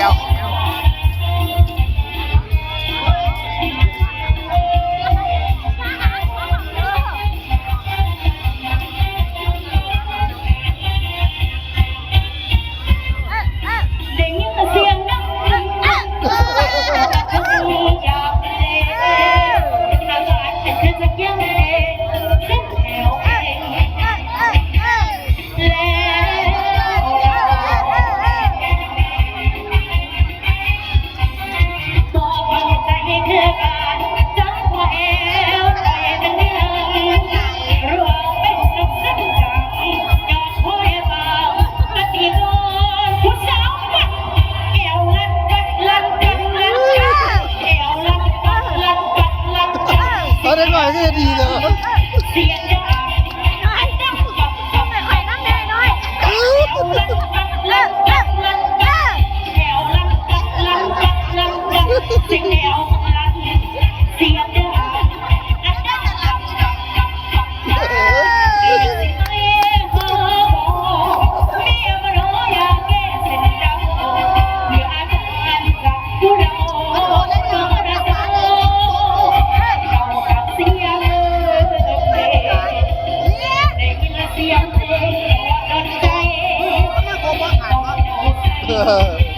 แล้ว ดีเลยเ哈 哈